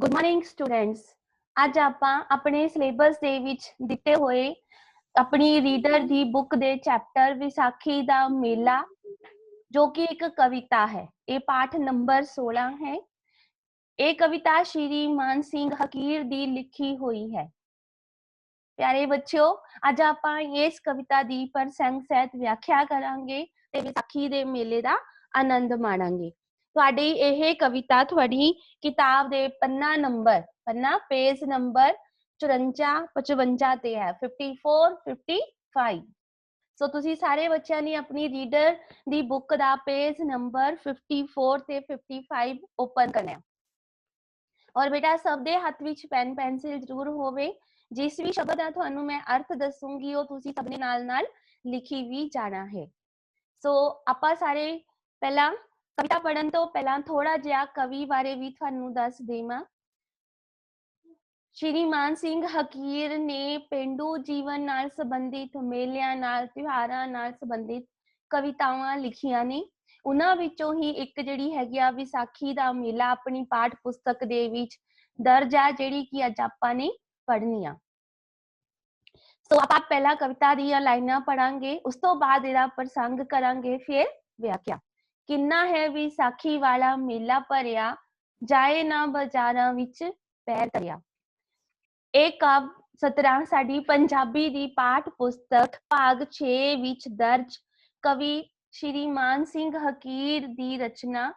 Good morning students ਅੱਜ ਆਪਾਂ ਆਪਣੇ ਸਿਲੇਬਸ ਦੇ ਵਿੱਚ ਦਿੱਤੇ ਹੋਏ ਆਪਣੀ ਰੀਡਰ ਦੀ ਬੁੱਕ ਦੇ ਚੈਪਟਰ ਵਿਸਾਖੀ ਦਾ ਮੇਲਾ, ਜੋ ਕਿ ਇੱਕ ਕਵਿਤਾ ਹੈ। ਇਹ ਪਾਠ ਨੰਬਰ 16 ਹੈ। ਇਹ ਕਵਿਤਾ ਸ਼੍ਰੀ ਮਾਨ ਸਿੰਘ ਹਕੀਰ ਦੀ ਲਿਖੀ ਹੋਈ ਹੈ। ਪਿਆਰੇ ਬੱਚਿਓ, ਅੱਜ ਆਪਾਂ ਇਸ ਕਵਿਤਾ ਦੀ ਪ੍ਰਸੰਗ ਸਹਿਤ ਵਿਆਖਿਆ ਕਰਾਂਗੇ ਤੇ ਵਿਸਾਖੀ ਦੇ ਮੇਲੇ ਦਾ ਆਨੰਦ ਮਾਣਾਂਗੇ। ਤੁਹਾਡੀ ਇਹ ਕਵਿਤਾ, ਤੁਹਾਡੀ ਕਿਤਾਬ ਦੇ ਪੰਨਾ ਨੰਬਰ, ਪੰਨਾ ਪੇਜ ਨੰਬਰ 54 55 ਤੇ ਹੈ 54 55 ਸੋ ਤੁਸੀਂ ਸਾਰੇ ਬੱਚਿਆਂ ਨੇ ਆਪਣੀ ਰੀਡਰ ਦੀ ਬੁੱਕ ਦਾ ਪੇਜ ਨੰਬਰ 54 ਤੇ 55 ਓਪਨ ਕਰਨਾ ਹੈ। ਔਰ ਬੇਟਾ, ਸਭ ਦੇ ਹੱਥ ਵਿੱਚ ਪੈਨ ਪੈਨਸਿਲ ਜ਼ਰੂਰ ਹੋਵੇ। ਜਿਸ ਵੀ ਸ਼ਬਦ ਦਾ ਤੁਹਾਨੂੰ ਮੈਂ ਅਰਥ ਦੱਸੂਗੀ, ਉਹ ਤੁਸੀਂ ਸਭ ਦੇ ਨਾਲ ਨਾਲ ਲਿਖੀ ਵੀ ਜਾਣਾ ਹੈ। ਸੋ ਆਪਾਂ ਸਾਰੇ ਪਹਿਲਾਂ ਕਵਿਤਾ ਪੜਨ ਤੋਂ ਪਹਿਲਾਂ ਥੋੜਾ ਜਿਹਾ ਕਵੀ ਬਾਰੇ ਵੀ ਤੁਹਾਨੂੰ ਦੱਸ ਦੇਵਾਂ। ਸ਼੍ਰੀ ਮਾਨ ਸਿੰਘ ਹਕੀਰ ਨੇ ਪਿੰਡੂ ਜੀਵਨ ਨਾਲ ਸੰਬੰਧਿਤ, ਮੇਲਿਆਂ ਨਾਲ, ਤਿਉਹਾਰਾਂ ਨਾਲ ਸੰਬੰਧਿਤ ਕਵਿਤਾਵਾਂ ਲਿਖੀਆਂ ਨੇ। ਉਹਨਾਂ ਵਿੱਚੋਂ ਹੀ ਇੱਕ ਜਿਹੜੀ ਹੈਗੀ ਆ ਵਿਸਾਖੀ ਦਾ ਮੇਲਾ ਆਪਣੀ ਪਾਠ ਪੁਸਤਕ ਦੇ ਵਿੱਚ ਦਰਜ ਆ, ਜਿਹੜੀ ਕਿ ਅੱਜ ਆਪਾਂ ਨੇ ਪੜ੍ਹਨੀ ਆ। ਸੋ ਆਪਾਂ ਪਹਿਲਾਂ ਕਵਿਤਾ ਦੀਆਂ ਲਾਈਨਾਂ ਪੜਾਂਗੇ ਉਸ ਤੋਂ ਬਾਅਦ ਇਹਦਾ ਪ੍ਰਸੰਗ ਕਰਾਂਗੇ, ਫਿਰ ਵਿਆਖਿਆ। ਕਿੰਨਾ ਹੈ ਵਿਸਾਖੀ ਵਾਲਾ ਮੇਲਾ ਭਰਿਆ, ਜਾਏ ਨਾ ਬਾਜ਼ਾਰਾਂ ਵਿੱਚ ਪੈਰ ਧਰਿਆ। ਇਹ ਕਵ 17 ਸਾਡੀ ਪੰਜਾਬੀ ਦੀ ਪਾਠ ਪੁਸਤਕ, ਭਾਗ 6 ਵਿੱਚ ਦਰਜ, ਕਵੀ ਸ਼੍ਰੀ ਮਾਨ ਸਿੰਘ ਹਕੀਰ ਦੀ ਰਚਨਾ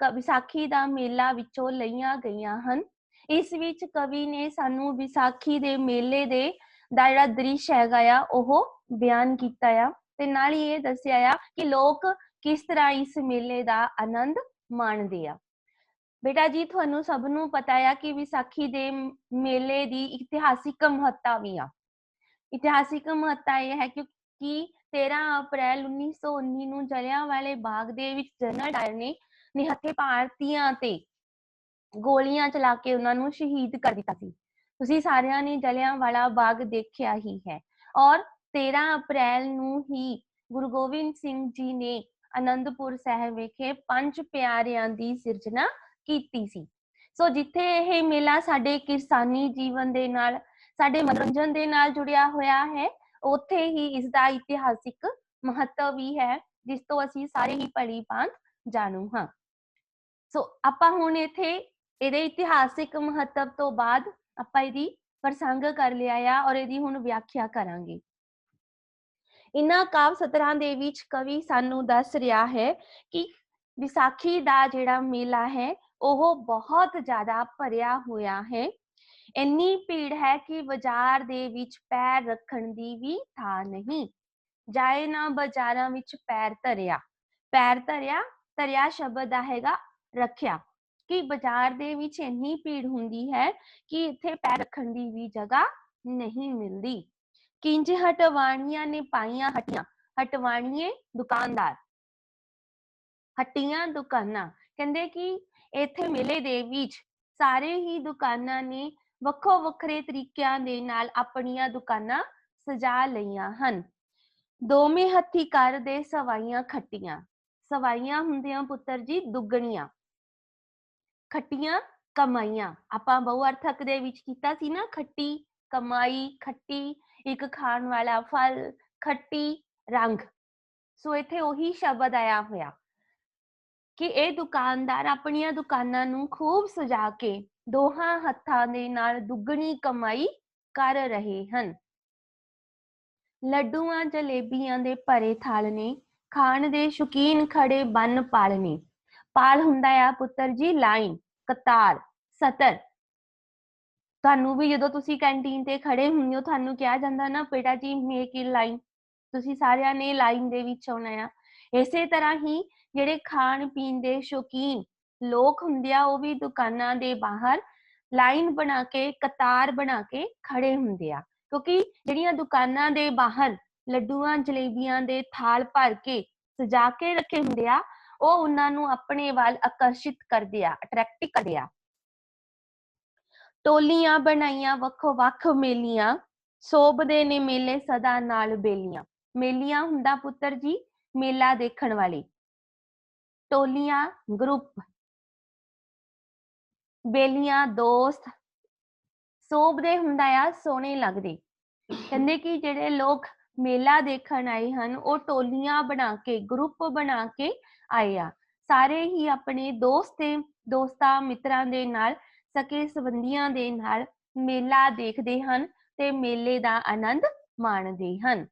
ਵਿਸਾਖੀ ਦਾ ਮੇਲਾ ਵਿੱਚੋਂ ਲਈਆਂ ਗਈਆਂ ਹਨ। ਇਸ ਵਿੱਚ ਕਵੀ ਨੇ ਸਾਨੂੰ ਵਿਸਾਖੀ ਦੇ ਮੇਲੇ ਦੇ ਦਾ ਜਿਹੜਾ ਦ੍ਰਿਸ਼ ਹੈਗਾ ਆ, ਉਹ ਬਿਆਨ ਕੀਤਾ ਆ। ਤੇ ਨਾਲ ਹੀ ਇਹ ਦੱਸਿਆ ਆ ਕਿ ਲੋਕ ਕਿਸ ਤਰ੍ਹਾਂ ਇਸ ਮੇਲੇ ਦਾ ਆਨੰਦ ਮਾਣਦੇ ਆ? ਬੇਟਾ ਜੀ, ਤੁਹਾਨੂੰ ਸਭ ਨੂੰ ਪਤਾ ਆ ਕਿ ਵਿਸਾਖੀ ਦੇ ਮੇਲੇ ਦੀ ਇਤਿਹਾਸਿਕ ਮਹੱਤਤਾ ਵੀ ਆ। ਇਤਿਹਾਸਿਕ ਮਹੱਤਤਾ ਇਹ ਹੈ ਕਿ 13 ਅਪ੍ਰੈਲ 1919 ਨੂੰ ਜਲਿਆਂਵਾਲੇ ਬਾਗ ਦੇ ਵਿੱਚ ਜਨਰਲ ਡਾਇਰ ਨੇ ਨਿਹੱਥੇ ਭਾਰਤੀਆਂ ਤੇ ਗੋਲੀਆਂ ਚਲਾ ਕੇ ਉਹਨਾਂ ਨੂੰ ਸ਼ਹੀਦ ਕਰ ਦਿੱਤਾ ਸੀ। ਤੁਸੀਂ ਸਾਰਿਆਂ ਨੇ ਜਲਿਆਂਵਾਲਾ ਬਾਗ ਦੇਖਿਆ ਹੀ ਹੈ। ਔਰ 13 ਅਪ੍ਰੈਲ ਨੂੰ ਹੀ ਗੁਰੂ ਗੋਬਿੰਦ ਸਿੰਘ ਜੀ ਨੇ ਅਨੰਦਪੁਰ ਸਾਹਿਬ ਵਿਖੇ ਪੰਜ ਪਿਆਰਿਆਂ ਦੀ ਸਿਰਜਣਾ ਕੀਤੀ ਸੀ। ਸੋ ਜਿੱਥੇ ਇਹ ਮੇਲਾ ਸਾਡੇ ਕਿਰਸਾਨੀ ਜੀਵਨ ਦੇ ਨਾਲ, ਸਾਡੇ ਮਨੋਰੰਜਨ ਦੇ ਨਾਲ ਜੁੜਿਆ ਹੋਇਆ ਹੈ, ਉੱਥੇ ਹੀ ਇਸ ਦਾ ਇਤਿਹਾਸਿਕ ਮਹੱਤਵ ਵੀ ਹੈ, ਜਿਸ ਤੋਂ ਅਸੀਂ ਸਾਰੇ ਹੀ ਭਲੀ ਭਾਂਤ ਜਾਣੂ ਹਾਂ। ਸੋ ਆਪਾਂ ਹੁਣ ਇੱਥੇ ਇਹਦੇ ਇਤਿਹਾਸਿਕ ਮਹੱਤਵ ਤੋਂ ਬਾਅਦ ਆਪਾਂ ਇਹਦੀ ਪ੍ਰਸੰਗ ਕਰ ਲਿਆ ਆ ਔਰ ਇਹਦੀ ਹੁਣ ਵਿਆਖਿਆ ਕਰਾਂਗੇ। ਇਨ੍ਹਾਂ ਕਾਵ ਸਤਰਾਂ ਦੇ ਵਿੱਚ ਕਵੀ ਸਾਨੂੰ ਦੱਸ ਰਿਹਾ ਹੈ ਕਿ ਵਿਸਾਖੀ ਦਾ ਜਿਹੜਾ ਮੇਲਾ ਹੈ, ਉਹ ਬਹੁਤ ਜ਼ਿਆਦਾ ਭਰਿਆ ਹੋਇਆ ਹੈ। ਇੰਨੀ ਭੀੜ ਹੈ ਕਿ ਬਾਜ਼ਾਰ ਦੇ ਵਿੱਚ ਪੈਰ ਰੱਖਣ ਦੀ ਵੀ ਥਾਂ ਨਹੀਂ। ਜਾਏ ਨਾ ਬਾਜ਼ਾਰਾਂ ਵਿੱਚ ਪੈਰ ਧਰਿਆ। ਪੈਰ ਧਰਿਆ ਧਰਿਆ ਸ਼ਬਦ ਦਾ ਹੈਗਾ ਰੱਖਿਆ। ਕਿ ਬਾਜ਼ਾਰ ਦੇ ਵਿੱਚ ਇੰਨੀ ਭੀੜ ਹੁੰਦੀ ਹੈ ਕਿ ਇੱਥੇ ਪੈਰ ਰੱਖਣ ਦੀ ਵੀ ਜਗ੍ਹਾ ਨਹੀਂ ਮਿਲਦੀ। ਕਿੰਜ ਹਟਵਾਣੀਆਂ ਨੇ ਪਾਈਆਂ ਹਟੀਆਂ? ਹਟਵਾਣੀਏ ਦੁਕਾਨਦਾਰ। ਹਟੀਆਂ ਦੁਕਾਨਾਂ। ਕਹਿੰਦੇ ਕਿ ਇੱਥੇ ਮੇਲੇ ਦੇ ਵਿੱਚ ਸਾਰੇ ਹੀ ਦੁਕਾਨਾਂ ਨੇ ਵੱਖੋ ਵੱਖਰੇ ਤਰੀਕਿਆਂ ਦੇ ਨਾਲ ਆਪਣੀਆਂ ਦੁਕਾਨਾਂ ਸਜਾ ਲਈਆਂ ਹਨ। ਦੋਵੇਂ ਹੱਥੀ ਕਰ ਦੇ ਸਵਾਈਆਂ ਖੱਟੀਆਂ। ਸਵਾਈਆਂ ਹੁੰਦੀਆਂ ਪੁੱਤਰ ਜੀ ਦੁੱਗਣੀਆਂ। ਖੱਟੀਆਂ ਕਮਾਈਆਂ। ਆਪਾਂ ਬਹੁ ਅਰਥਕ ਦੇ ਵਿੱਚ ਕੀਤਾ ਸੀ ਨਾ ਖੱਟੀ, ਕਮਾਈ, ਖੱਟੀ। ਇੱਕ ਖਾਣ ਵਾਲਾ ਫਲ, ਖੱਟੀ ਰੰਗ। ਸੋ ਇੱਥੇ ਉਹੀ ਸ਼ਬਦ ਆਇਆ ਹੋਇਆ। ਕਿ ਇਹ ਦੁਕਾਨਦਾਰ ਆਪਣੀਆਂ ਦੁਕਾਨਾਂ ਨੂੰ ਖੂਬ ਸਜਾ ਕੇ ਦੋਹਾਂ ਹੱਥਾਂ ਦੇ ਨਾਲ ਦੁੱਗਣੀ ਕਮਾਈ ਕਰ ਰਹੇ ਹਨ। ਲੱਡੂਆਂ, ਜਲੇਬੀਆਂ ਦੇ ਭਰੇ ਥਾਲ ਨੇ, ਖਾਣ ਦੇ ਸ਼ੌਕੀਨ ਖੜੇ ਬੰਨ ਪਾਲਨੇ ਪਾਲ ਹੁੰਦਾ ਆ ਪੁੱਤਰ ਜੀ, ਲਾਈਨ, ਕਤਾਰ, ਸਤਰ। ਤੁਹਾਨੂੰ ਵੀ ਜਦੋਂ ਤੁਸੀਂ ਕੈਂਟੀਨ ਤੇ ਖੜੇ ਹੁੰਦੇ ਹੋ, ਤੁਹਾਨੂੰ ਕਿਹਾ ਜਾਂਦਾ ਨਾ, ਬੇਟਾ ਜੀ ਮੇਕ ਇਨ ਲਾਈਨ ਤੁਸੀਂ ਸਾਰਿਆਂ ਨੇ ਲਾਈਨ ਦੇ ਵਿੱਚ ਆਉਣਾ ਆ। ਇਸੇ ਤਰ੍ਹਾਂ ਹੀ ਜਿਹੜੇ ਖਾਣ ਪੀਣ ਦੇ ਸ਼ੌਕੀਨ ਲੋਕ ਹੁੰਦੇ ਆ, ਉਹ ਵੀ ਦੁਕਾਨਾਂ ਦੇ ਬਾਹਰ ਲਾਈਨ ਬਣਾ ਕੇ, ਕਤਾਰ ਬਣਾ ਕੇ ਖੜੇ ਹੁੰਦੇ ਆ। ਕਿਉਂਕਿ ਜਿਹੜੀਆਂ ਦੁਕਾਨਾਂ ਦੇ ਬਾਹਰ ਲੱਡੂਆਂ, ਜਲੇਬੀਆਂ ਦੇ ਥਾਲ ਭਰ ਕੇ ਸਜਾ ਕੇ ਰੱਖੇ ਹੁੰਦੇ ਆ, ਉਹ ਉਹਨਾਂ ਨੂੰ ਆਪਣੇ ਵੱਲ ਆਕਰਸ਼ਿਤ ਕਰਦੇ ਆ ਅਟਰੈਕਟ ਕਰਦੇ ਆ। ਟੋਲੀਆਂ ਬਣਾਈਆਂ, ਵੱਖੋ ਵੱਖ ਮੇਲੀਆਂ ਸੋਭਦੇ ਨੇ ਮੇਲੇ ਸਦਾ ਨਾਲ ਬੇਲੀਆਂ। ਮੇਲੀਆਂ ਹੁੰਦਾ ਪੁੱਤਰ ਜੀ, ਮੇਲਾ ਦੇਖਣ ਵਾਲੇ। ਟੋਲੀਆਂ ਗਰੁੱਪ। ਬੇਲੀਆਂ, ਦੋਸਤ। ਸੋਭਦੇ ਹੁੰਦਾ ਆ ਸੋਹਣੇ ਲੱਗਦੇ। ਕਹਿੰਦੇ ਕਿ ਜਿਹੜੇ ਲੋਕ ਮੇਲਾ ਦੇਖਣ ਆਏ ਹਨ, ਉਹ ਟੋਲੀਆਂ ਬਣਾ ਕੇ, ਗਰੁੱਪ ਬਣਾ ਕੇ ਆਏ ਆ। ਸਾਰੇ ਹੀ ਆਪਣੇ ਦੋਸਤ ਤੇ, ਦੋਸਤਾਂ, ਮਿੱਤਰਾਂ ਦੇ ਨਾਲ ਸਕੇ, ਸੰਬੰਧੀਆਂ ਦੇ ਨਾਲ ਮੇਲਾ ਦੇਖਦੇ ਹਨ ਤੇ ਮੇਲੇ ਦਾ ਆਨੰਦ ਮਾਣਦੇ ਹਨ।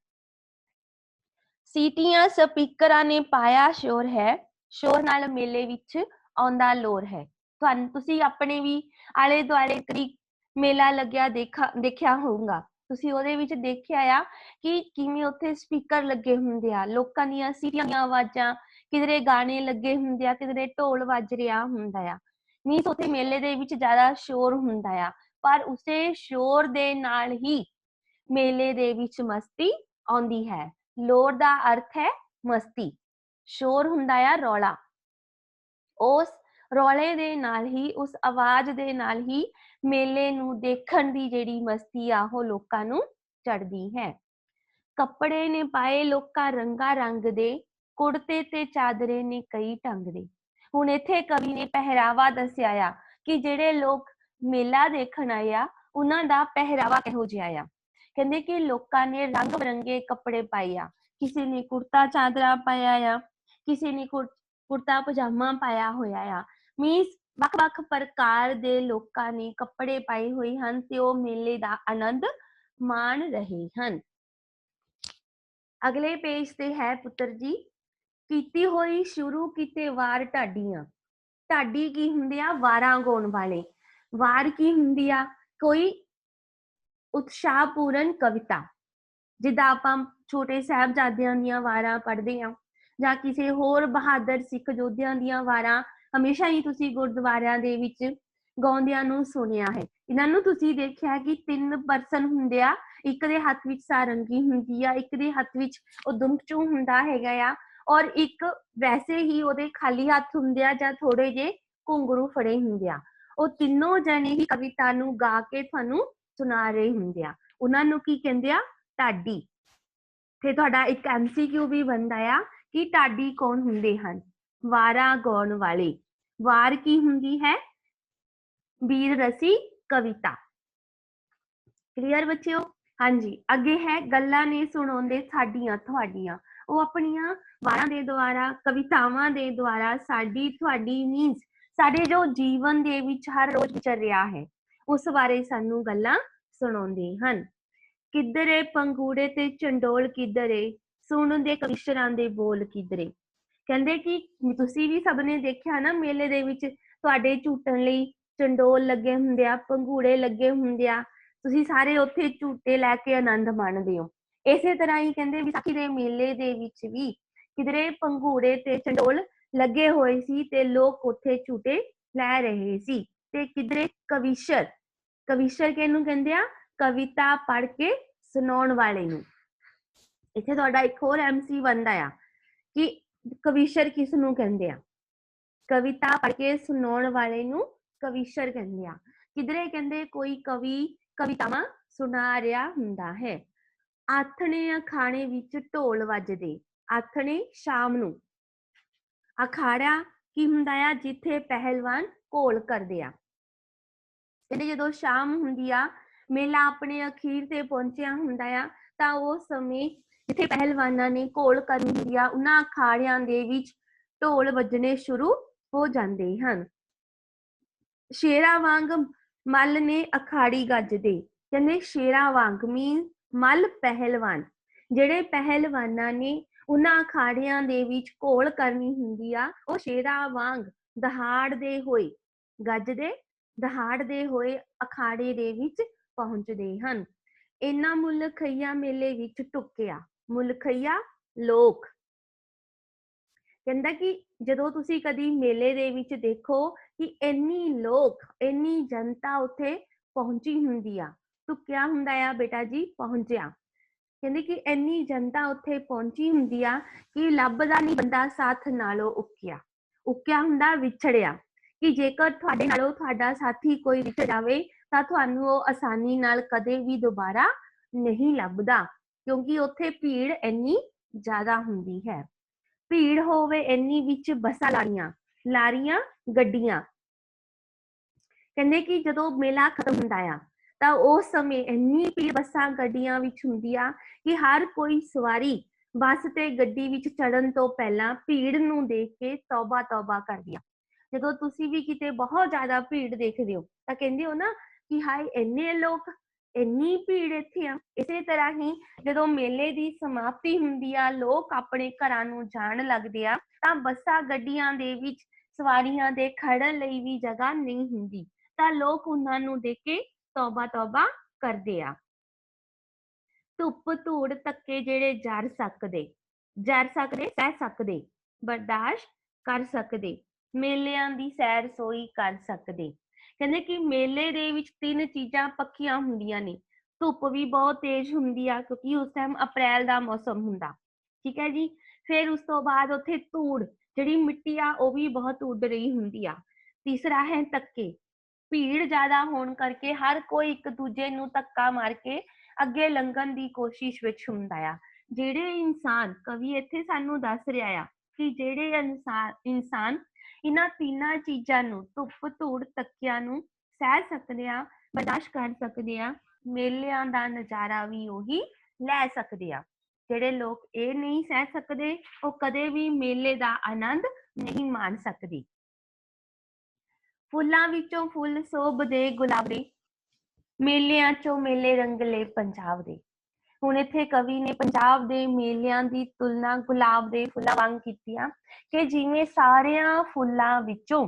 ਸੀਟੀਆਂ ਸਪੀਕਰਾਂ ਨੇ ਪਾਇਆ ਸ਼ੋਰ ਹੈ, ਸ਼ੋਰ ਨਾਲ ਮੇਲੇ ਵਿੱਚ ਆਉਂਦਾ ਲੋਰ ਹੈ। ਤੁਹਾਨੂੰ, ਤੁਸੀਂ ਆਪਣੇ ਵੀ ਆਲੇ ਦੁਆਲੇ ਕਰੀ ਮੇਲਾ ਲੱਗਿਆ ਦੇਖਾ, ਦੇਖਿਆ ਹੋਊਗਾ? ਤੁਸੀਂ ਉਹਦੇ ਵਿੱਚ ਦੇਖਿਆ ਆ ਕਿ ਕਿਵੇਂ ਉੱਥੇ ਸਪੀਕਰ ਲੱਗੇ ਹੁੰਦੇ ਆ, ਲੋਕਾਂ ਦੀਆਂ ਸੀਟੀਆਂ, ਆਵਾਜ਼ਾਂ, ਕਿਧਰੇ ਗਾਣੇ ਲੱਗੇ ਹੁੰਦੇ ਆ, ਕਿਧਰੇ ਢੋਲ ਵੱਜ ਰਿਹਾ ਹੁੰਦਾ ਆ। ਮੀਨਸ ਉੱਥੇ ਮੇਲੇ ਦੇ ਵਿੱਚ ਜ਼ਿਆਦਾ ਸ਼ੋਰ ਹੁੰਦਾ ਆ, ਪਰ ਉਸੇ ਸ਼ੋਰ ਦੇ ਨਾਲ ਹੀ ਮੇਲੇ ਦੇ ਵਿੱਚ ਮਸਤੀ ਆਉਂਦੀ ਹੈ। ਲੋਰ ਦਾ ਅਰਥ ਹੈ ਮਸਤੀ। ਸ਼ੋਰ ਹੁੰਦਾ ਆ ਰੌਲਾ। ਉਸ ਰੌਲੇ ਦੇ ਨਾਲ ਹੀ, ਉਸ ਆਵਾਜ਼ ਦੇ ਨਾਲ ਹੀ ਮੇਲੇ ਨੂੰ ਦੇਖਣ ਦੀ ਜਿਹੜੀ ਮਸਤੀ ਆ, ਉਹ ਲੋਕਾਂ ਨੂੰ ਚੜਦੀ ਹੈ। ਕੱਪੜੇ ਨੇ ਪਾਏ ਲੋਕਾਂ ਰੰਗਾ ਰੰਗ ਦੇ, ਕੁੜਤੇ ਤੇ ਚਾਦਰੇ ਨੇ ਕਈ ਢੰਗ ਦੇ। ਹੁਣ ਇੱਥੇ ਕਵੀ ਨੇ ਪਹਿਰਾਵਾ ਦੱਸਿਆ ਆ ਕਿ ਜਿਹੜੇ ਲੋਕ ਮੇਲਾ ਦੇਖਣ ਆਏ ਆ, ਉਹਨਾਂ ਦਾ ਪਹਿਰਾਵਾ ਕਿਹੋ ਜਿਹਾ ਆ? ਕਹਿੰਦੇ ਕਿ ਲੋਕਾਂ ਨੇ ਰੰਗ ਬਰੰਗੇ ਕੱਪੜੇ ਪਾਏ ਆ, ਕਿਸੇ ਨੇ ਕੁੜਤਾ ਚਾਦਰਾ ਪਾਇਆ ਆ, ਕਿਸੇ ਨੇ ਕੁਰ- ਕੁੜਤਾ ਪਜਾਮਾ ਪਾਇਆ ਹੋਇਆ ਆ। ਮੀਨਸ ਵੱਖ-ਵੱਖ ਪ੍ਰਕਾਰ ਦੇ ਲੋਕਾਂ ਨੇ ਕੱਪੜੇ ਪਾਏ ਹੋਏ ਹਨ ਤੇ ਉਹ ਮੇਲੇ ਦਾ ਆਨੰਦ ਮਾਣ ਰਹੇ ਹਨ। ਅਗਲੇ ਪੇਜ ਤੇ ਹੈ ਪੁੱਤਰ ਜੀ। ਕੀਤੀ ਹੋਈ ਸ਼ੁਰੂ ਕੀਤੇ ਵਾਰ ਢਾਡੀਆਂ ਢਾਡੀ ਕੀ ਹੁੰਦੇ ਆ? ਵਾਰਾਂ ਗਾਉਣ ਵਾਲੇ। ਵਾਰ ਕੀ ਹੁੰਦੀ ਆ? ਕੋਈ ਉਤਸ਼ਾਹਪੂਰਨ ਕਵਿਤਾ। ਜਿੱਦਾਂ ਆਪਾਂ ਛੋਟੇ ਸਾਹਿਬਜ਼ਾਦਿਆਂ ਦੀਆਂ ਵਾਰਾਂ ਪੜ੍ਹਦੇ ਆ ਜਾਂ ਕਿਸੇ ਹੋਰ ਬਹਾਦਰ ਸਿੱਖ ਯੋਧਿਆਂ ਦੀਆਂ ਵਾਰਾਂ ਹਮੇਸ਼ਾ ਹੀ ਤੁਸੀਂ ਗੁਰਦੁਆਰਿਆਂ ਦੇ ਵਿੱਚ ਗਾਉਂਦਿਆਂ ਨੂੰ ਸੁਣਿਆ ਹੈ। ਇਹਨਾਂ ਨੂੰ ਤੁਸੀਂ ਦੇਖਿਆ ਕਿ ਤਿੰਨ ਪਰਸਨ ਹੁੰਦੇ ਆ। ਇੱਕ ਦੇ ਹੱਥ ਵਿੱਚ ਸਾਰੰਗੀ ਹੁੰਦੀ ਆ, ਇੱਕ ਦੇ ਹੱਥ ਵਿੱਚ ਉਹ ਦੁਮਚੂ ਹੁੰਦਾ ਹੈਗਾ ਆ। ਔਰ ਇੱਕ ਵੈਸੇ ਹੀ ਉਹਦੇ ਖਾਲੀ ਹੱਥ ਹੁੰਦੇ ਆ ਜਾਂ ਥੋੜੇ ਜੇ ਘੁੰਗਰੂ ਫੜੇ ਹੁੰਦੇ ਆ। ਉਹ ਤਿੰਨੋਂ ਜਣੇ ਹੀ ਕਵਿਤਾ ਨੂੰ ਗਾ ਕੇ ਤੁਹਾਨੂੰ ਸੁਣਾ ਰਹੇ ਹੁੰਦੇ ਆ। ਉਹਨਾਂ ਨੂੰ ਕੀ ਕਹਿੰਦੇ ਆ? ਢਾਡੀ। ਤੇ ਤੁਹਾਡਾ ਇੱਕ ਐਮਸੀਕਿਊ ਵੀ ਬਣਦਾ ਆ ਕਿ ਢਾਡੀ ਕੌਣ ਹੁੰਦੇ ਹਨ? ਵਾਰਾਂ ਗਾਉਣ ਵਾਲੇ। ਵਾਰ ਕੀ ਹੁੰਦੀ ਹੈ? ਵੀਰ ਰਸੀ ਕਵਿਤਾ। ਕਲੀਅਰ ਬੱਚਿਓ? ਹਾਂਜੀ, ਅੱਗੇ ਹੈ ਗੱਲਾਂ ਨੇ ਸੁਣਾਉਂਦੇ ਸਾਡੀਆਂ, ਤੁਹਾਡੀਆਂ। ਉਹ ਆਪਣੀਆਂ ਵਾਰਾਂ ਦੇ ਦੁਆਰਾ, ਕਵਿਤਾਵਾਂ ਦੇ ਦੁਆਰਾ ਸਾਡੀ, ਤੁਹਾਡੀ ਮੀਨਸ ਸਾਡੇ ਜੋ ਜੀਵਨ ਦੇ ਵਿੱਚ ਹਰ ਰੋਜ਼ ਵਿਚਰ ਰਿਹਾ ਹੈ, ਉਸ ਬਾਰੇ ਸਾਨੂੰ ਗੱਲਾਂ ਸੁਣਾਉਂਦੇ ਹਨ। ਕਿੱਧਰੇ ਪੰਗੂੜੇ ਤੇ ਚੰਡੋਲ ਕਿੱਧਰੇ, ਸੁਣਦੇ ਕਵਿਸ਼ਰਾਂ ਦੇ ਬੋਲ ਕਿੱਧਰੇ। ਕਹਿੰਦੇ ਕਿ ਤੁਸੀਂ ਵੀ ਸਭ ਨੇ ਦੇਖਿਆ ਨਾ ਮੇਲੇ ਦੇ ਵਿੱਚ ਤੁਹਾਡੇ ਝੂਟਣ ਲਈ ਚੰਡੋਲ ਲੱਗੇ ਹੁੰਦੇ ਆ, ਪੰਗੂੜੇ ਲੱਗੇ ਹੁੰਦੇ ਆ, ਤੁਸੀਂ ਸਾਰੇ ਉੱਥੇ ਝੂਟੇ ਲੈ ਕੇ ਆਨੰਦ ਮਾਣਦੇ ਹੋ। ਇਸੇ ਤਰ੍ਹਾਂ ਹੀ ਕਹਿੰਦੇ ਵਿਸਾਖੀ ਦੇ ਮੇਲੇ ਦੇ ਵਿੱਚ ਵੀ ਕਿਧਰੇ ਪੰਗੂੜੇ ਤੇ ਚੰਡੋਲ ਲੱਗੇ ਹੋਏ ਸੀ ਤੇ ਲੋਕ ਉੱਥੇ ਝੂਟੇ ਲੈ ਰਹੇ ਸੀ ਤੇ ਕਿਧਰੇ ਕਵਿਸ਼ਰ ਕਵਿਸ਼ਰ ਕਿਹਨੂੰ ਕਹਿੰਦੇ ਆ? ਕਵਿਤਾ ਪੜ੍ਹ ਕੇ ਸੁਣਾਉਣ ਵਾਲੇ ਨੂੰ। ਇੱਥੇ ਤੁਹਾਡਾ ਇੱਕ ਹੋਰ ਐਮਸੀ ਬਣਦਾ ਆ ਕਿ ਕਵਿਸ਼ਰ ਕਿਸ ਨੂੰ ਕਹਿੰਦੇ ਆ? ਕਵਿਤਾ ਪੜ੍ਹ ਕੇ ਸੁਣਾਉਣ ਵਾਲੇ ਨੂੰ ਕਵਿਸ਼ਰ ਕਹਿੰਦੇ ਆ। ਕਿਧਰੇ ਕਹਿੰਦੇ ਕੋਈ ਕਵੀ ਕਵਿਤਾਵਾਂ ਸੁਣਾ ਰਿਹਾ ਹੁੰਦਾ ਹੈ। ਆਥਣੇ ਅਖਾਣੇ ਵਿੱਚ ਢੋਲ ਵੱਜਦੇ, ਆਥਣੇ ਸ਼ਾਮ ਨੂੰ। ਅਖਾੜਾ ਕੀ ਹੁੰਦਾ ਆ? ਜਿੱਥੇ ਪਹਿਲਵਾਨ ਘੋਲ ਕਰਦੇ ਆ। ਕਹਿੰਦੇ ਜਦੋਂ ਸ਼ਾਮ ਹੁੰਦੀ ਆ, ਮੇਲਾ ਆਪਣੇ ਅਖੀਰ ਤੇ ਪਹੁੰਚਿਆ ਹੁੰਦਾ ਆ, ਤਾਂ ਉਹ ਸਮੇਂ ਜਿੱਥੇ ਪਹਿਲਵਾਨਾਂ ਨੇ ਘੋਲ ਕਰਨੀ ਹੁੰਦੀ ਆ, ਉਹਨਾਂ ਅਖਾੜਿਆਂ ਦੇ ਵਿੱਚ ਢੋਲ ਵੱਜਣੇ ਸ਼ੁਰੂ ਹੋ ਜਾਂਦੇ ਹਨ। ਸ਼ੇਰਾਂ ਵਾਂਗ ਮੱਲ ਨੇ ਅਖਾੜੀ ਗੱਜਦੇ। ਕਹਿੰਦੇ ਸ਼ੇਰਾਂ ਵਾਂਗ ਮੀਨ ਮਲ ਪਹਿਲਵਾਨ। ਜਿਹੜੇ ਪਹਿਲਵਾਨਾਂ ਨੇ ਉਹਨਾਂ ਅਖਾੜਿਆਂ ਦੇ ਵਿੱਚ ਘੋਲ ਕਰਨੀ ਹੁੰਦੀ ਆ, ਉਹ ਸ਼ੇਰਾਂ ਵਾਂਗ ਦਹਾੜਦੇ ਹੋਏ, ਗੱਜਦੇ, ਦਹਾੜਦੇ ਹੋਏ ਅਖਾੜੇ ਦੇ ਵਿੱਚ ਪਹੁੰਚਦੇ ਹਨ। ਇਹਨਾਂ ਮੁਲਖਈਆ ਮੇਲੇ ਵਿੱਚ ਟੁੱਕਿਆ ਮੁਲਖਈਆ ਲੋਕ। ਕਹਿੰਦਾ ਕਿ ਜਦੋਂ ਤੁਸੀਂ ਕਦੀ ਮੇਲੇ ਦੇ ਵਿੱਚ ਦੇਖੋ ਕਿ ਇੰਨੀ ਲੋਕ, ਇੰਨੀ ਜਨਤਾ ਉੱਥੇ ਪਹੁੰਚੀ ਹੁੰਦੀ ਆ ਟੁੱਕਿਆ ਹੁੰਦਾ ਆ ਬੇਟਾ ਜੀ? ਪਹੁੰਚਿਆ। ਕਹਿੰਦੇ ਕਿ ਇੰਨੀ ਜਨਤਾ ਉੱਥੇ ਪਹੁੰਚੀ ਹੁੰਦੀ ਆ ਕਿ ਲੱਭਦਾ ਨਹੀਂ ਬੰਦਾ, ਸਾਥ ਨਾਲੋਂ ਉੱਕਿਆ। ਉੱਕਿਆ ਹੁੰਦਾ, ਵਿਛੜਿਆ। ਕਿ ਜੇਕਰ ਤੁਹਾਡੇ ਨਾਲੋਂ ਤੁਹਾਡਾ ਸਾਥੀ ਕੋਈ ਵਿਛੜ ਜਾਵੇ, ਤਾਂ ਤੁਹਾਨੂੰ ਉਹ ਆਸਾਨੀ ਨਾਲ ਕਦੇ ਵੀ ਦੁਬਾਰਾ ਨਹੀਂ ਲੱਭਦਾ, ਕਿਉਂਕਿ ਉੱਥੇ ਭੀੜ ਇੰਨੀ ਜ਼ਿਆਦਾ ਹੁੰਦੀ ਹੈ। ਭੀੜ ਹੋਵੇ ਇੰਨੀ ਵਿੱਚ ਬੱਸਾਂ ਲਾਰੀਆਂ ਲਾਰੀਆਂ, ਗੱਡੀਆਂ। ਕਹਿੰਦੇ ਕਿ ਜਦੋਂ ਮੇਲਾ ਖਤਮ ਹੁੰਦਾ ਆ ਤਾਂ ਉਸ ਸਮੇਂ ਇੰਨੀ ਭੀੜ ਬੱਸਾਂ ਗੱਡੀਆਂ ਵਿੱਚ ਹੁੰਦੀ ਆ ਕਿ ਹਰ ਕੋਈ ਸਵਾਰੀ ਬੱਸ ਤੇ ਗੱਡੀ ਵਿੱਚ ਚੜਨ ਤੋਂ ਪਹਿਲਾਂ ਭੀੜ ਨੂੰ ਦੇਖ ਕੇ ਤੌਬਾ ਤੌਬਾ ਕਰਦੀ ਆ। ਜਦੋਂ ਤੁਸੀਂ ਵੀ ਕਿਤੇ ਬਹੁਤ ਜ਼ਿਆਦਾ ਭੀੜ ਦੇਖਦੇ ਹੋ, ਤਾਂ ਕਹਿੰਦੇ ਹੋ ਨਾ ਕਿ ਹਾਏ, ਇੰਨੇ ਲੋਕ, ਇੰਨੀ ਭੀੜ ਇੱਥੇ ਆ। ਇਸੇ ਤਰ੍ਹਾਂ ਹੀ ਜਦੋਂ ਮੇਲੇ ਦੀ ਸਮਾਪਤੀ ਹੁੰਦੀ ਆ, ਲੋਕ ਆਪਣੇ ਘਰਾਂ ਨੂੰ ਜਾਣ ਲੱਗਦੇ ਆ, ਤਾਂ ਬੱਸਾਂ ਗੱਡੀਆਂ ਦੇ ਵਿੱਚ ਸਵਾਰੀਆਂ ਦੇ ਖੜਨ ਲਈ ਵੀ ਜਗ੍ਹਾ ਨਹੀਂ ਹੁੰਦੀ। ਤਾਂ ਲੋਕ ਉਹਨਾਂ ਨੂੰ ਦੇਖ ਕੇ ਤੌਬਾ ਤੌਬਾ ਕਰਦੇ ਆ। ਧੁੱਪ ਧੂੜ ਧੱਕੇ ਜਿਹੜੇ ਜਰ ਸਕਦੇ ਜਰ ਸਕਦੇ, ਸਹਿ ਸਕਦੇ, ਬਰਦਾਸ਼ਤ ਕਰ ਸਕਦੇ, ਮੇਲਿਆਂ ਦੀ ਸੈਰ ਸੋਈ ਕਰ ਸਕਦੇ। ਕਹਿੰਦੇ ਕਿ ਮੇਲੇ ਦੇ ਵਿੱਚ ਤਿੰਨ ਚੀਜ਼ਾਂ ਪੱਕੀਆਂ ਹੁੰਦੀਆਂ ਨੇ। ਧੁੱਪ ਵੀ ਬਹੁਤ ਤੇਜ਼ ਹੁੰਦੀ ਆ ਕਿਉਂਕਿ ਉਸ ਟਾਈਮ ਅਪ੍ਰੈਲ ਦਾ ਮੌਸਮ ਹੁੰਦਾ। ਠੀਕ ਹੈ ਜੀ? ਫਿਰ ਉਸ ਤੋਂ ਬਾਅਦ ਉੱਥੇ ਧੂੜ, ਜਿਹੜੀ ਮਿੱਟੀ ਆ ਉਹ ਵੀ ਬਹੁਤ ਉੱਡ ਰਹੀ ਹੁੰਦੀ ਆ। ਤੀਸਰਾ ਹੈ ਧੱਕੇ। ਭੀੜ ਜ਼ਿਆਦਾ ਹੋਣ ਕਰਕੇ ਹਰ ਕੋਈ ਇੱਕ ਦੂਜੇ ਨੂੰ ਧੱਕਾ ਮਾਰ ਕੇ ਅੱਗੇ ਲੰਘਣ ਦੀ ਕੋਸ਼ਿਸ਼ ਵਿੱਚ ਹੁੰਦਾ ਆ। ਜਿਹੜੇ ਇਨਸਾਨ, ਕਵੀ ਇੱਥੇ ਸਾਨੂੰ ਦੱਸ ਰਿਹਾ ਆ ਕਿ ਜਿਹੜੇ ਇਨਸਾਨ ਇਨਸਾਨ ਇਹਨਾਂ ਤਿੰਨਾਂ ਚੀਜ਼ਾਂ ਨੂੰ ਧੁੱਪ, ਧੂੜ, ਤੱਕਿਆਂ ਨੂੰ ਸਹਿ ਸਕਦੇ ਆ, ਬਰਦਾਸ਼ਤ ਕਰ ਸਕਦੇ ਆ, ਮੇਲਿਆਂ ਦਾ ਨਜ਼ਾਰਾ ਵੀ ਉਹੀ ਲੈ ਸਕਦੇ ਆ। ਜਿਹੜੇ ਲੋਕ ਇਹ ਨਹੀਂ ਸਹਿ ਸਕਦੇ, ਉਹ ਕਦੇ ਵੀ ਮੇਲੇ ਦਾ ਆਨੰਦ ਨਹੀਂ ਮਾਣ ਸਕਦੇ। ਫੁੱਲਾਂ ਵਿੱਚੋਂ ਫੁੱਲ ਸੋਭਦੇ ਗੁਲਾਬ ਦੇ ਮੇਲਿਆਂ ਚੋਂ ਮੇਲੇ ਰੰਗਲੇ ਪੰਜਾਬ ਦੇ ਹੁਣ ਇੱਥੇ ਕਵੀ ਨੇ ਪੰਜਾਬ ਦੇ ਮੇਲਿਆਂ ਦੀ ਤੁਲਨਾ ਗੁਲਾਬ ਦੇ ਫੁੱਲਾਂ ਵਾਂਗ ਕੀਤੀ ਆ ਕਿ ਜਿਵੇਂ ਸਾਰਿਆਂ ਫੁੱਲਾਂ ਵਿੱਚੋਂ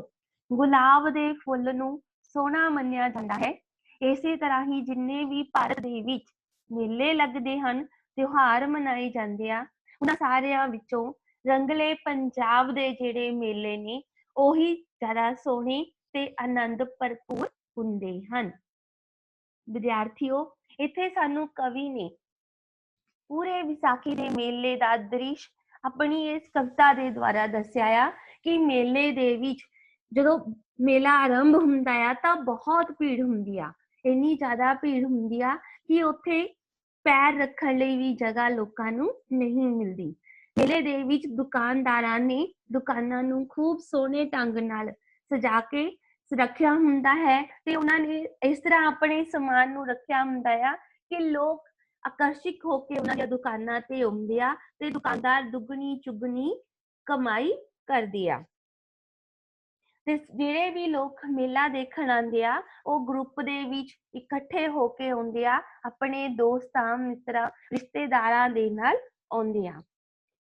ਗੁਲਾਬ ਦੇ ਫੁੱਲ ਨੂੰ ਸੋਹਣਾ ਮੰਨਿਆ ਜਾਂਦਾ ਹੈ, ਇਸੇ ਤਰ੍ਹਾਂ ਹੀ ਜਿੰਨੇ ਵੀ ਭਾਰਤ ਦੇ ਵਿੱਚ ਮੇਲੇ ਲੱਗਦੇ ਹਨ, ਤਿਉਹਾਰ ਮਨਾਏ ਜਾਂਦੇ ਆ, ਉਹਨਾਂ ਸਾਰਿਆਂ ਵਿੱਚੋਂ ਰੰਗਲੇ ਪੰਜਾਬ ਦੇ ਜਿਹੜੇ ਮੇਲੇ ਨੇ, ਉਹੀ ਜ਼ਿਆਦਾ ਸੋਹਣੇ ਤੇ ਆਨੰਦ ਭਰਪੂਰ ਹੁੰਦੇ ਹਨ। ਵਿਦਿਆਰਥੀਓ, ਇੱਥੇ ਸਾਨੂੰ ਕਵੀ ਨੇ ਪੂਰੇ ਵਿਸਾਖੀ ਦੇ ਮੇਲੇ ਦਾ ਦ੍ਰਿਸ਼ ਆਪਣੀ ਇਸ ਕਵਿਤਾ ਦੇ ਦੁਆਰਾ ਦੱਸਿਆ ਆ ਕਿ ਮੇਲੇ ਦੇ ਵਿੱਚ ਜਦੋਂ ਮੇਲਾ ਆਰੰਭ ਹੁੰਦਾ ਆ ਤਾਂ ਬਹੁਤ ਭੀੜ ਹੁੰਦੀ ਆ। ਇੰਨੀ ਜ਼ਿਆਦਾ ਭੀੜ ਹੁੰਦੀ ਆ ਕਿ ਉੱਥੇ ਪੈਰ ਰੱਖਣ ਲਈ ਵੀ ਜਗ੍ਹਾ ਲੋਕਾਂ ਨੂੰ ਨਹੀਂ ਮਿਲਦੀ। ਮੇਲੇ ਦੇ ਵਿੱਚ ਦੁਕਾਨਦਾਰਾਂ ਨੇ ਦੁਕਾਨਾਂ ਨੂੰ ਖੂਬ ਸੋਹਣੇ ਢੰਗ ਨਾਲ ਸਜਾ ਕੇ ਰੱਖਿਆ ਹੁੰਦਾ ਹੈ ਤੇ ਉਹਨਾਂ ਨੇ ਇਸ ਤਰ੍ਹਾਂ ਆਪਣੇ ਸਮਾਨ ਨੂੰ ਰੱਖਿਆ ਹੁੰਦਾ ਆ ਕਿ ਲੋਕ ਆਕਰਸ਼ਿਤ ਹੋ ਕੇ ਉਹਨਾਂ ਦੀਆਂ ਦੁਕਾਨਾਂ ਤੇ ਆਉਂਦੇ ਆ ਤੇ ਦੁਕਾਨਦਾਰ ਦੁੱਗਣੀ ਚੁਗਣੀ ਕਮਾਈ ਕਰਦੇ ਆ। ਤੇ ਜਿਹੜੇ ਵੀ ਲੋਕ ਮੇਲਾ ਦੇਖਣ ਆਉਂਦੇ ਆ, ਉਹ ਗਰੁੱਪ ਦੇ ਵਿੱਚ ਇਕੱਠੇ ਹੋ ਕੇ ਆਉਂਦੇ ਆ, ਆਪਣੇ ਦੋਸਤਾਂ, ਮਿੱਤਰਾਂ, ਰਿਸ਼ਤੇਦਾਰਾਂ ਦੇ ਨਾਲ ਆਉਂਦੇ ਆ।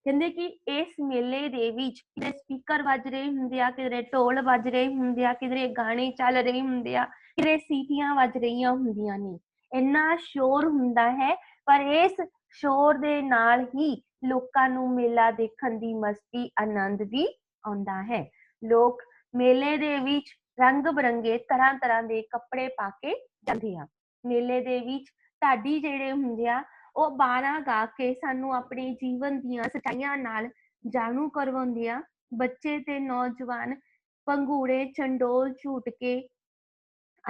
ਕਹਿੰਦੇ ਕਿ ਇਸ ਮੇਲੇ ਦੇ ਵਿੱਚ ਕਿਤੇ ਸਪੀਕਰ ਵੱਜ ਰਹੇ ਹੁੰਦੇ ਆ ਕਿਤੇ ਢੋਲ ਵੱਜ ਰਹੇ ਹੁੰਦੇ ਆ ਕਿਤੇ ਗਾਣੇ ਚੱਲ ਰਹੇ ਹੁੰਦੇ ਆ ਕਿਤੇ ਸੀਟੀਆਂ ਵੱਜ ਰਹੀਆਂ ਹੁੰਦੀਆਂ ਨੇ। ਇੰਨਾ ਸ਼ੋਰ ਹੁੰਦਾ ਹੈ, ਪਰ ਇਸ ਸ਼ੋਰ ਦੇ ਨਾਲ ਹੀ ਲੋਕਾਂ ਨੂੰ ਮੇਲਾ ਦੇਖਣ ਦੀ ਮਸਤੀ, ਆਨੰਦ ਵੀ ਆਉਂਦਾ ਹੈ। ਲੋਕ ਮੇਲੇ ਦੇ ਵਿੱਚ ਰੰਗ ਬਰੰਗੇ ਤਰ੍ਹਾਂ ਤਰ੍ਹਾਂ ਦੇ ਕੱਪੜੇ ਪਾ ਕੇ ਜਾਂਦੇ ਆ। ਮੇਲੇ ਦੇ ਵਿੱਚ ਢਾਡੀ ਜਿਹੜੇ ਹੁੰਦੇ ਆ ਉਹ ਬਾਣਾ ਗਾ ਕੇ ਸਾਨੂੰ ਆਪਣੇ ਜੀਵਨ ਦੀਆਂ ਸਚਾਈਆਂ ਨਾਲ ਜਾਣੂ ਕਰਵਾਉਂਦੇ ਆ ਬੱਚੇ ਤੇ ਨੌਜਵਾਨ ਪੰਗੂੜੇ ਚੰਡੋਲ ਝੂਟ ਕੇ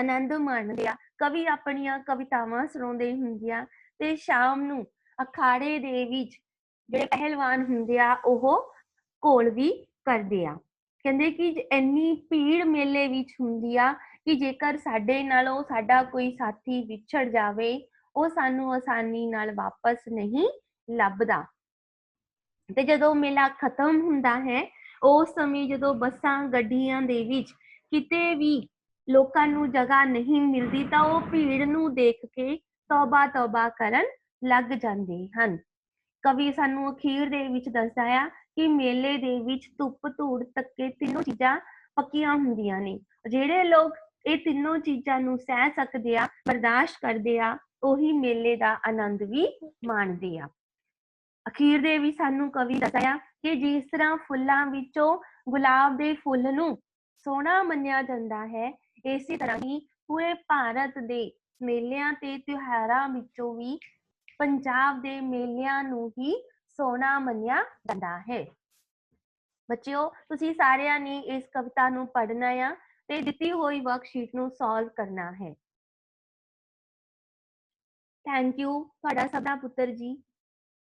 ਆਨੰਦ ਮਾਣਦੇ ਆ। ਕਵੀ ਆਪਣੀਆਂ ਕਵਿਤਾਵਾਂ ਸੁਣਾਉਂਦੇ ਹੁੰਦੇ ਆ ਤੇ ਸ਼ਾਮ ਨੂੰ ਅਖਾੜੇ ਦੇ ਵਿੱਚ ਜਿਹੜੇ ਪਹਿਲਵਾਨ ਹੁੰਦੇ ਆ, ਉਹ ਘੋਲ ਵੀ ਕਰਦੇ ਆ। ਕਹਿੰਦੇ ਕਿ ਇੰਨੀ ਭੀੜ ਮੇਲੇ ਵਿੱਚ ਹੁੰਦੀ ਆ ਕਿ ਜੇਕਰ ਸਾਡੇ ਨਾਲੋਂ ਸਾਡਾ ਕੋਈ ਸਾਥੀ ਵਿਛੜ ਜਾਵੇ ਉਹ ਸਾਨੂੰ ਆਸਾਨੀ ਨਾਲ ਵਾਪਸ ਨਹੀਂ ਲੱਭਦਾ। ਤੇ ਜਦੋਂ ਮੇਲਾ ਖਤਮ ਹੁੰਦਾ ਹੈ, ਉਸ ਸਮੇਂ ਜਦੋਂ ਬੱਸਾਂ, ਗੱਡੀਆਂ ਦੇ ਵਿੱਚ ਕਿਤੇ ਵੀ ਲੋਕਾਂ ਨੂੰ ਜਗ੍ਹਾ ਨਹੀਂ ਮਿਲਦੀ, ਤਾਂ ਉਹ ਭੀੜ ਨੂੰ ਦੇਖ ਕੇ ਤੌਬਾ ਤੌਬਾ ਕਰਨ ਲੱਗ ਜਾਂਦੇ ਹਨ। ਕਵੀ ਸਾਨੂੰ ਅਖੀਰ ਦੇ ਵਿੱਚ ਦੱਸਦਾ ਆ ਕਿ ਮੇਲੇ ਦੇ ਵਿੱਚ ਧੁੱਪ, ਧੂੜ ਤੱਕੇ ਤਿੰਨੋਂ ਚੀਜ਼ਾਂ ਪੱਕੀਆਂ ਹੁੰਦੀਆਂ ਨੇ। ਜਿਹੜੇ ਲੋਕ ਇਹ ਤਿੰਨੋਂ ਚੀਜ਼ਾਂ ਨੂੰ ਸਹਿ ਸਕਦੇ ਆ, ਬਰਦਾਸ਼ਤ ਕਰਦੇ ਆ ਉਹੀ ਮੇਲੇ ਦਾ ਆਨੰਦ ਵੀ ਮਾਣਦੇ ਆ। ਅਖੀਰ ਦੇ ਵੀ ਸਾਨੂੰ ਕਵੀ ਦੱਸਿਆ ਕਿ ਜਿਸ ਤਰ੍ਹਾਂ ਫੁੱਲਾਂ ਵਿੱਚੋਂ ਗੁਲਾਬ ਦੇ ਫੁੱਲ ਨੂੰ ਸੋਹਣਾ ਮੰਨਿਆ ਜਾਂਦਾ ਹੈ, ਇਸੇ ਤਰ੍ਹਾਂ ਹੀ ਪੂਰੇ ਭਾਰਤ ਦੇ ਮੇਲਿਆਂ ਤੇ ਤਿਉਹਾਰਾਂ ਵਿੱਚੋਂ ਵੀ ਪੰਜਾਬ ਦੇ ਮੇਲਿਆਂ ਨੂੰ ਹੀ ਸੋਹਣਾ ਮੰਨਿਆ ਜਾਂਦਾ ਹੈ। ਬੱਚਿਓ, ਤੁਸੀਂ ਸਾਰਿਆਂ ਨੇ ਇਸ ਕਵਿਤਾ ਨੂੰ ਪੜ੍ਹਨਾ ਆ ਤੇ ਦਿੱਤੀ ਹੋਈ ਵਰਕਸ਼ੀਟ ਨੂੰ ਸੋਲਵ ਕਰਨਾ ਹੈ। ਥੈਂਕ ਯੂ ਤੁਹਾਡਾ ਸਭ ਦਾ ਪੁੱਤਰ ਜੀ।